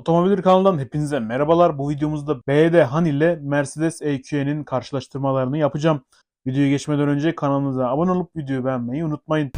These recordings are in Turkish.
Otomobil kanalından hepinize merhabalar. Bu videomuzda BD Han ile Mercedes EQE'nin karşılaştırmalarını yapacağım. Videoya geçmeden önce kanalımıza abone olup videoyu beğenmeyi unutmayın.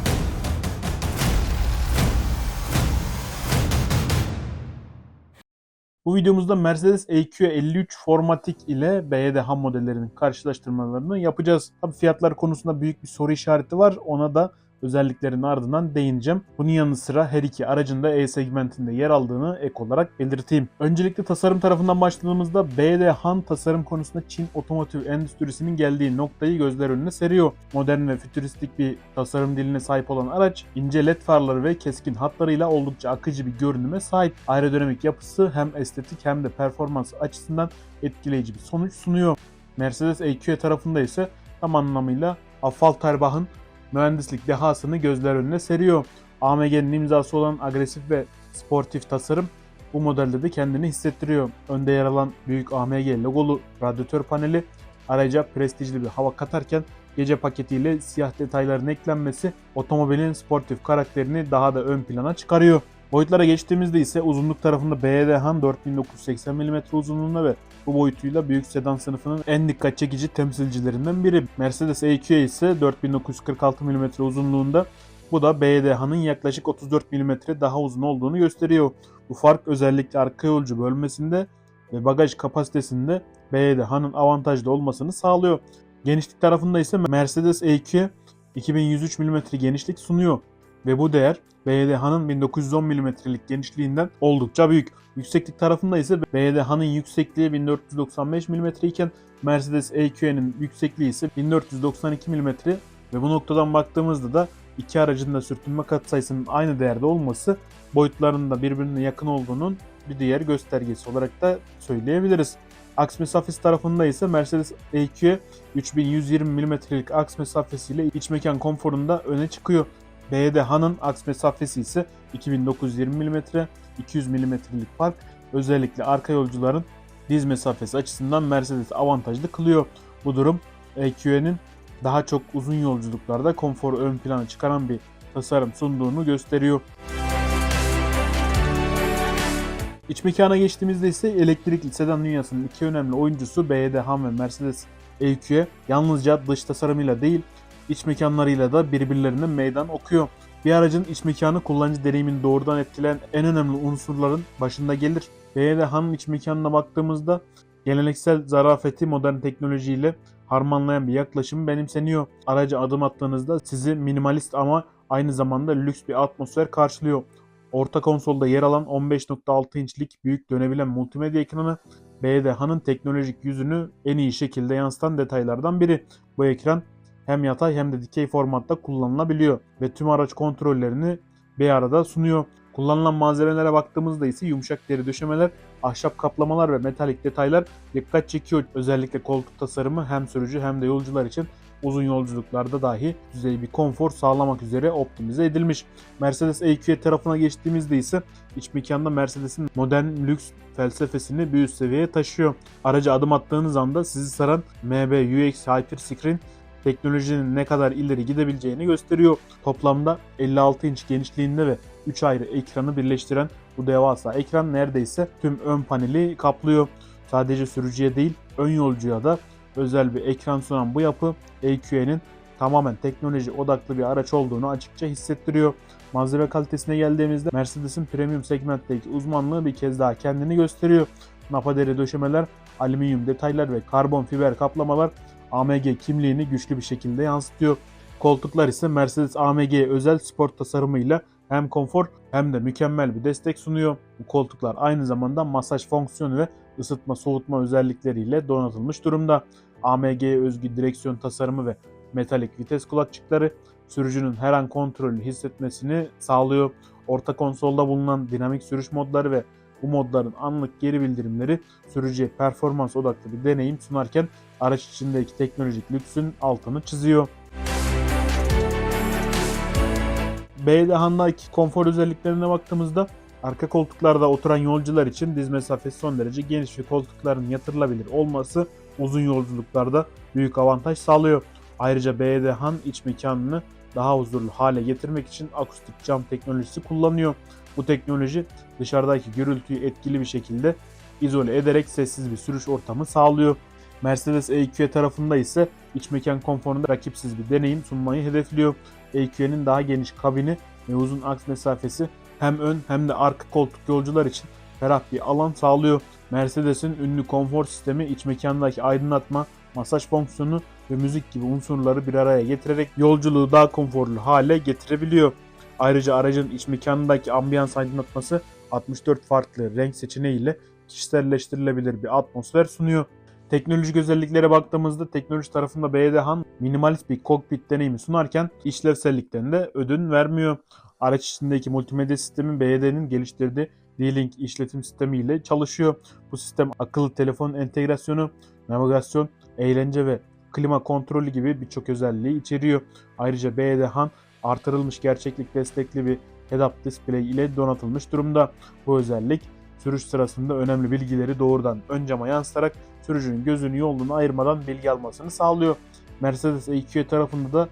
Bu videomuzda Mercedes EQ 53 Formatic ile BYD Han modellerinin karşılaştırmalarını yapacağız. Tabii fiyatlar konusunda büyük bir soru işareti var. Ona da özelliklerinin ardından değineceğim. Bunun yanı sıra her iki aracın da E segmentinde yer aldığını ek olarak belirteyim. Öncelikle tasarım tarafından başladığımızda BD Han tasarım konusunda Çin otomotiv endüstrisinin geldiği noktayı gözler önüne seriyor. Modern ve fütüristik bir tasarım diline sahip olan araç ince led farları ve keskin hatlarıyla oldukça akıcı bir görünüme sahip. Aerodinamik yapısı hem estetik hem de performans açısından etkileyici bir sonuç sunuyor. Mercedes EQE tarafında ise tam anlamıyla Affalterbach'ın mühendislik dehasını gözler önüne seriyor. AMG'nin imzası olan agresif ve sportif tasarım bu modelde de kendini hissettiriyor. Önde yer alan büyük AMG logolu radyatör paneli araca prestijli bir hava katarken gece paketiyle siyah detayların eklenmesi otomobilin sportif karakterini daha da ön plana çıkarıyor. Boyutlara geçtiğimizde ise uzunluk tarafında BYD Han 4980 mm uzunluğunda ve bu boyutuyla büyük sedan sınıfının en dikkat çekici temsilcilerinden biri. Mercedes EQE ise 4946 mm uzunluğunda. Bu da BYD Han'ın yaklaşık 34 mm daha uzun olduğunu gösteriyor. Bu fark özellikle arka yolcu bölmesinde ve bagaj kapasitesinde BYD Han'ın avantajlı olmasını sağlıyor. Genişlik tarafında ise Mercedes EQE 2103 mm genişlik sunuyor ve bu değer BYD Han'ın 1910 mm'lik genişliğinden oldukça büyük. Yükseklik tarafında ise BYD Han'ın yüksekliği 1495 mm iken Mercedes EQE'nin yüksekliği ise 1492 mm ve bu noktadan baktığımızda da iki aracın da sürtünme katsayısının aynı değerde olması boyutlarının da birbirine yakın olduğunun bir diğer göstergesi olarak da söyleyebiliriz. Aks mesafesi tarafında ise Mercedes EQE 3120 mm'lik aks mesafesiyle iç mekan konforunda öne çıkıyor. BYD Han'ın aks mesafesi ise 2920 mm, 200 mm'lik fark özellikle arka yolcuların diz mesafesi açısından Mercedes avantajlı kılıyor. Bu durum EQE'nin daha çok uzun yolculuklarda konforu ön plana çıkaran bir tasarım sunduğunu gösteriyor. İç mekana geçtiğimizde ise elektrikli sedan dünyasının iki önemli oyuncusu BYD Han ve Mercedes EQE yalnızca dış tasarımıyla değil iç mekanlarıyla da birbirlerine meydan okuyor. Bir aracın iç mekanı kullanıcı deneyimini doğrudan etkileyen en önemli unsurların başında gelir. BYD Han'ın iç mekanına baktığımızda geleneksel zarafeti modern teknolojiyle harmanlayan bir yaklaşım benimseniyor. Araca adım attığınızda sizi minimalist ama aynı zamanda lüks bir atmosfer karşılıyor. Orta konsolda yer alan 15.6 inçlik büyük dönebilen multimedya ekranı BYD Han'ın teknolojik yüzünü en iyi şekilde yansıtan detaylardan biri. Bu ekran hem yatay hem de dikey formatta kullanılabiliyor ve tüm araç kontrollerini bir arada sunuyor. Kullanılan malzemelere baktığımızda ise yumuşak deri döşemeler, ahşap kaplamalar ve metalik detaylar dikkat çekiyor. Özellikle koltuk tasarımı hem sürücü hem de yolcular için uzun yolculuklarda dahi düzey bir konfor sağlamak üzere optimize edilmiş. Mercedes EQE tarafına geçtiğimizde ise iç mekanda Mercedes'in modern lüks felsefesini bir üst seviyeye taşıyor. Araca adım attığınız anda sizi saran MB UX Hyper Screen teknolojinin ne kadar ileri gidebileceğini gösteriyor. Toplamda 56 inç genişliğinde ve 3 ayrı ekranı birleştiren bu devasa ekran neredeyse tüm ön paneli kaplıyor. Sadece sürücüye değil ön yolcuya da özel bir ekran sunan bu yapı EQE'nin tamamen teknoloji odaklı bir araç olduğunu açıkça hissettiriyor. Malzeme kalitesine geldiğimizde Mercedes'in premium segmentteki uzmanlığı bir kez daha kendini gösteriyor. Napa deri döşemeler, alüminyum detaylar ve karbon fiber kaplamalar AMG kimliğini güçlü bir şekilde yansıtıyor. Koltuklar ise Mercedes AMG özel spor tasarımıyla hem konfor hem de mükemmel bir destek sunuyor. Bu koltuklar aynı zamanda masaj fonksiyonu ve ısıtma soğutma özellikleriyle donatılmış durumda. AMG'ye özgü direksiyon tasarımı ve metalik vites kulakçıkları sürücünün her an kontrolü hissetmesini sağlıyor. Orta konsolda bulunan dinamik sürüş modları ve bu modların anlık geri bildirimleri sürücüye performans odaklı bir deneyim sunarken araç içindeki teknolojik lüksün altını çiziyor. BDH'daki konfor özelliklerine baktığımızda arka koltuklarda oturan yolcular için diz mesafesi son derece geniş ve koltukların yatırılabilir olması uzun yolculuklarda büyük avantaj sağlıyor. Ayrıca BDH'ın iç mekanını daha huzurlu hale getirmek için akustik cam teknolojisi kullanıyor. Bu teknoloji dışarıdaki gürültüyü etkili bir şekilde izole ederek sessiz bir sürüş ortamı sağlıyor. Mercedes EQE tarafında ise iç mekan konforunda rakipsiz bir deneyim sunmayı hedefliyor. EQE'nin daha geniş kabini ve uzun aks mesafesi hem ön hem de arka koltuk yolcular için ferah bir alan sağlıyor. Mercedes'in ünlü konfor sistemi iç mekandaki aydınlatma, masaj fonksiyonu ve müzik gibi unsurları bir araya getirerek yolculuğu daha konforlu hale getirebiliyor. Ayrıca aracın iç mekanındaki ambiyans aydınlatması 64 farklı renk seçeneğiyle kişiselleştirilebilir bir atmosfer sunuyor. Teknolojik özelliklere baktığımızda teknoloji tarafında BDH'ın minimalist bir kokpit deneyimi sunarken işlevselliklerinde ödün vermiyor. Araç içindeki multimedya sistemi BYD'nin geliştirdiği D-Link işletim sistemi ile çalışıyor. Bu sistem akıllı telefon entegrasyonu, navigasyon, eğlence ve klima kontrolü gibi birçok özelliği içeriyor. Ayrıca BYD-Han artırılmış gerçeklik destekli bir head-up display ile donatılmış durumda. Bu özellik sürüş sırasında önemli bilgileri doğrudan ön cama yansıtarak sürücünün gözünü yolunu ayırmadan bilgi almasını sağlıyor. Mercedes EQE tarafında da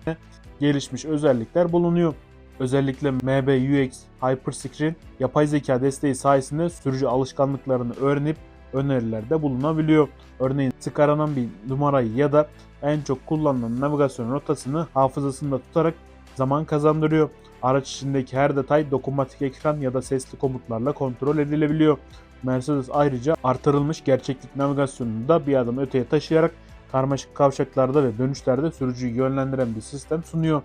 gelişmiş özellikler bulunuyor. Özellikle MBUX Hyperscreen yapay zeka desteği sayesinde sürücü alışkanlıklarını öğrenip önerilerde bulunabiliyor. Örneğin sık aranan bir numarayı ya da en çok kullanılan navigasyon rotasını hafızasında tutarak zaman kazandırıyor. Araç içindeki her detay dokunmatik ekran ya da sesli komutlarla kontrol edilebiliyor. Mercedes ayrıca artırılmış gerçeklik navigasyonunu da bir adım öteye taşıyarak karmaşık kavşaklarda ve dönüşlerde sürücüyü yönlendiren bir sistem sunuyor.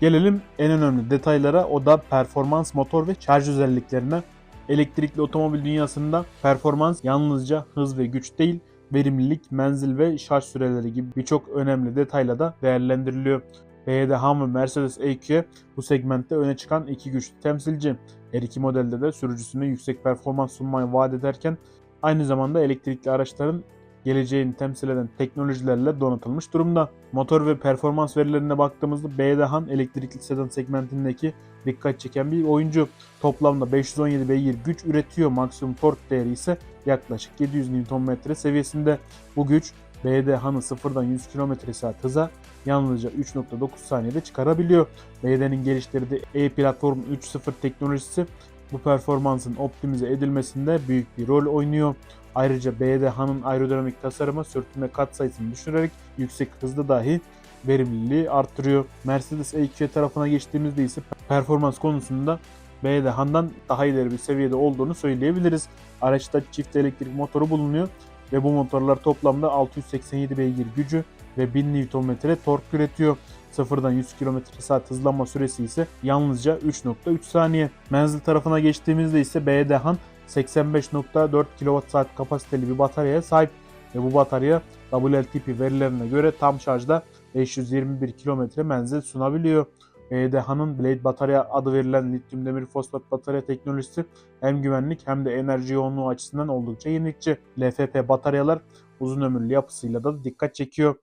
Gelelim en önemli detaylara o da performans motor ve şarj özelliklerine. Elektrikli otomobil dünyasında performans yalnızca hız ve güç değil, verimlilik, menzil ve şarj süreleri gibi birçok önemli detayla da değerlendiriliyor. BYD Han ve Mercedes EQ bu segmentte öne çıkan iki güçlü temsilci. Her iki modelde de sürücüsüne yüksek performans sunmayı vaat ederken aynı zamanda elektrikli araçların geleceğini temsil eden teknolojilerle donatılmış durumda. Motor ve performans verilerine baktığımızda BYD Han elektrikli sedan segmentindeki dikkat çeken bir oyuncu. Toplamda 517 beygir güç üretiyor. Maksimum tork değeri ise yaklaşık 700 Nm seviyesinde. Bu güç BYD Han'ı sıfırdan 100 km/s hıza yalnızca 3.9 saniyede çıkarabiliyor. BYD'nin geliştirdiği E-Platform 3.0 teknolojisi bu performansın optimize edilmesinde büyük bir rol oynuyor. Ayrıca BYD Han'ın aerodinamik tasarımı sürtünme katsayısını düşürerek yüksek hızda dahi verimliliği arttırıyor. Mercedes EQ tarafına geçtiğimizde ise performans konusunda BYD Han'dan daha ileri bir seviyede olduğunu söyleyebiliriz. Araçta çift elektrik motoru bulunuyor ve bu motorlar toplamda 687 beygir gücü ve 1000 Nm tork üretiyor. Sıfırdan 100 km/s hızlanma süresi ise yalnızca 3.3 saniye. Menzil tarafına geçtiğimizde ise BYD Han 85.4 kWh kapasiteli bir bataryaya sahip ve bu batarya WLTP verilerine göre tam şarjda 521 km menzil sunabiliyor. BDH'nın Blade batarya adı verilen lityum demir fosfat batarya teknolojisi hem güvenlik hem de enerji yoğunluğu açısından oldukça yenilikçi. LFP bataryalar uzun ömürlü yapısıyla da dikkat çekiyor.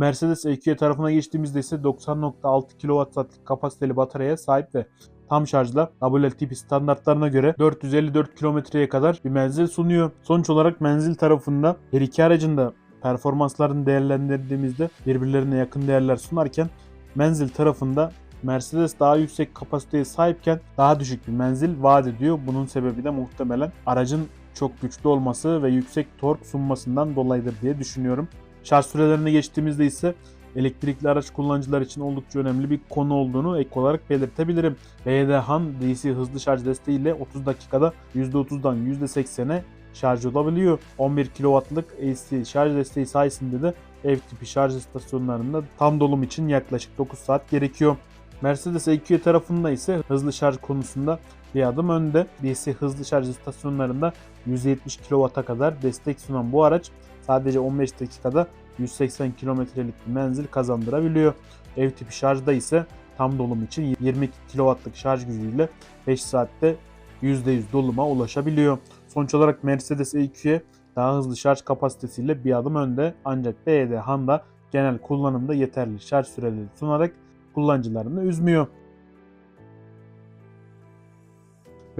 Mercedes EQE tarafına geçtiğimizde ise 90.6 kWh'lik kapasiteli bataryaya sahip ve tam şarjla WLTP standartlarına göre 454 kilometreye kadar bir menzil sunuyor. Sonuç olarak menzil tarafında her iki aracın da performanslarını değerlendirdiğimizde birbirlerine yakın değerler sunarken menzil tarafında Mercedes daha yüksek kapasiteye sahipken daha düşük bir menzil vaat ediyor. Bunun sebebi de muhtemelen aracın çok güçlü olması ve yüksek tork sunmasından dolayıdır diye düşünüyorum. Şarj sürelerine geçtiğimizde ise elektrikli araç kullanıcılar için oldukça önemli bir konu olduğunu ek olarak belirtebilirim. BYD Han DC hızlı şarj desteğiyle 30 dakikada %30'dan %80'e şarj olabiliyor. 11 kW'lık AC şarj desteği sayesinde de ev tipi şarj istasyonlarında tam dolum için yaklaşık 9 saat gerekiyor. Mercedes EQ tarafında ise hızlı şarj konusunda bir adım önde. DC hızlı şarj istasyonlarında 170 kW'a kadar destek sunan bu araç sadece 15 dakikada 180 kilometrelik bir menzil kazandırabiliyor. Ev tipi şarjda ise tam dolum için 22 kW'lık şarj gücüyle 5 saatte %100 doluma ulaşabiliyor. Sonuç olarak Mercedes EQ'ye daha hızlı şarj kapasitesiyle bir adım önde ancak BYD Honda genel kullanımda yeterli şarj süreleri sunarak kullanıcılarını üzmüyor.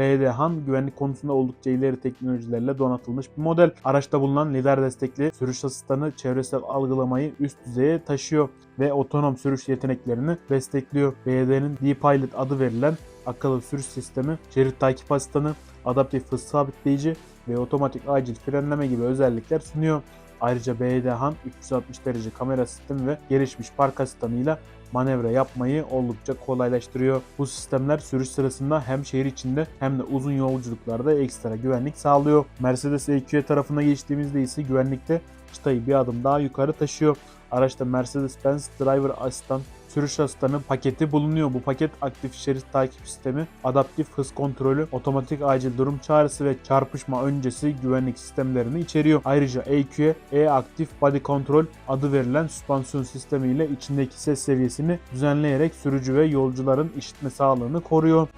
BD-Han güvenlik konusunda oldukça ileri teknolojilerle donatılmış bir model. Araçta bulunan lider destekli sürüş asistanı çevresel algılamayı üst düzeye taşıyor ve otonom sürüş yeteneklerini destekliyor. BD'nin D-Pilot adı verilen akıllı sürüş sistemi, şerit takip asistanı, adaptif hız sabitleyici ve otomatik acil frenleme gibi özellikler sunuyor. Ayrıca BD-Han 360 derece kamera sistemi ve gelişmiş park asistanıyla manevra yapmayı oldukça kolaylaştırıyor. Bu sistemler sürüş sırasında hem şehir içinde hem de uzun yolculuklarda ekstra güvenlik sağlıyor. Mercedes EQE tarafına geçtiğimizde ise güvenlikte çıtayı bir adım daha yukarı taşıyor. Araçta Mercedes-Benz Driver Assistant sürüş asistanı paketi bulunuyor. Bu paket aktif şerit takip sistemi, adaptif hız kontrolü, otomatik acil durum çağrısı ve çarpışma öncesi güvenlik sistemlerini içeriyor. Ayrıca EQ'ye E-Active Body Control adı verilen süspansiyon sistemi ile içindeki ses seviyesini düzenleyerek sürücü ve yolcuların işitme sağlığını koruyor.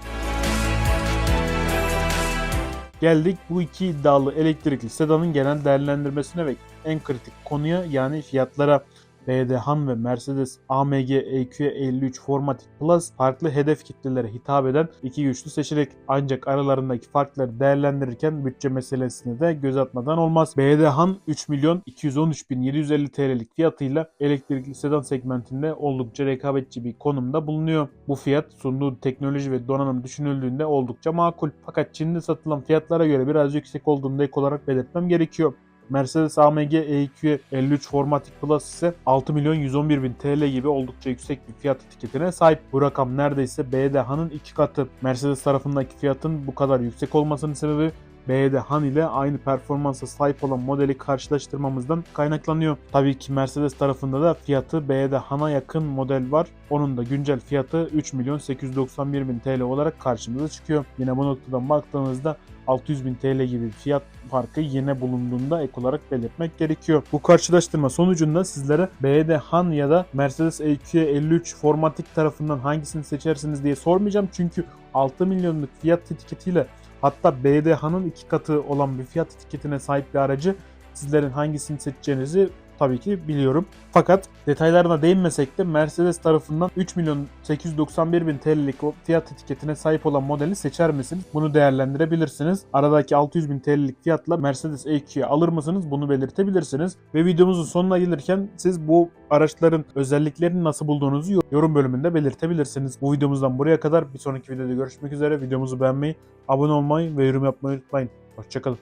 Geldik bu iki iddialı elektrikli sedanın genel değerlendirmesine ve en kritik konuya yani fiyatlara. BD-Han ve Mercedes AMG EQ 53 Formatic Plus farklı hedef kitlelere hitap eden iki güçlü seçenek. Ancak aralarındaki farkları değerlendirirken bütçe meselesini de göz atmadan olmaz. BD-Han 3 milyon 213 bin 750 TL'lik fiyatıyla elektrikli sedan segmentinde oldukça rekabetçi bir konumda bulunuyor. Bu fiyat sunduğu teknoloji ve donanım düşünüldüğünde oldukça makul. Fakat Çin'de satılan fiyatlara göre biraz yüksek olduğunu ek olarak belirtmem gerekiyor. Mercedes AMG EQ 53 Formatic Plus ise 6 milyon 111 bin TL gibi oldukça yüksek bir fiyat etiketine sahip. Bu rakam neredeyse BDH'nın iki katı. Mercedes tarafındaki fiyatın bu kadar yüksek olmasının sebebi BD-Han ile aynı performansa sahip olan modeli karşılaştırmamızdan kaynaklanıyor. Tabii ki Mercedes tarafında da fiyatı BD-Han'a yakın model var. Onun da güncel fiyatı 3 milyon 891 bin TL olarak karşımıza çıkıyor. Yine bu noktadan baktığımızda 600 bin TL gibi fiyat farkı yine bulunduğunda ek olarak belirtmek gerekiyor. Bu karşılaştırma sonucunda sizlere BD Han ya da Mercedes EQ 53 Formatik tarafından hangisini seçersiniz diye sormayacağım. Çünkü 6 milyonluk fiyat etiketiyle hatta BD Han'ın iki katı olan bir fiyat etiketine sahip bir aracı sizlerin hangisini seçeceğinizi tabii ki biliyorum. Fakat detaylarına değinmesek de Mercedes tarafından 3 milyon 891 bin TL'lik fiyat etiketine sahip olan modeli seçer misiniz? Bunu değerlendirebilirsiniz. Aradaki 600 bin TL'lik fiyatla Mercedes EQ'yi alır mısınız? Bunu belirtebilirsiniz. Ve videomuzun sonuna gelirken siz bu araçların özelliklerini nasıl bulduğunuzu yorum bölümünde belirtebilirsiniz. Bu videomuzdan buraya kadar bir sonraki videoda görüşmek üzere. Videomuzu beğenmeyi, abone olmayı ve yorum yapmayı unutmayın. Hoşçakalın.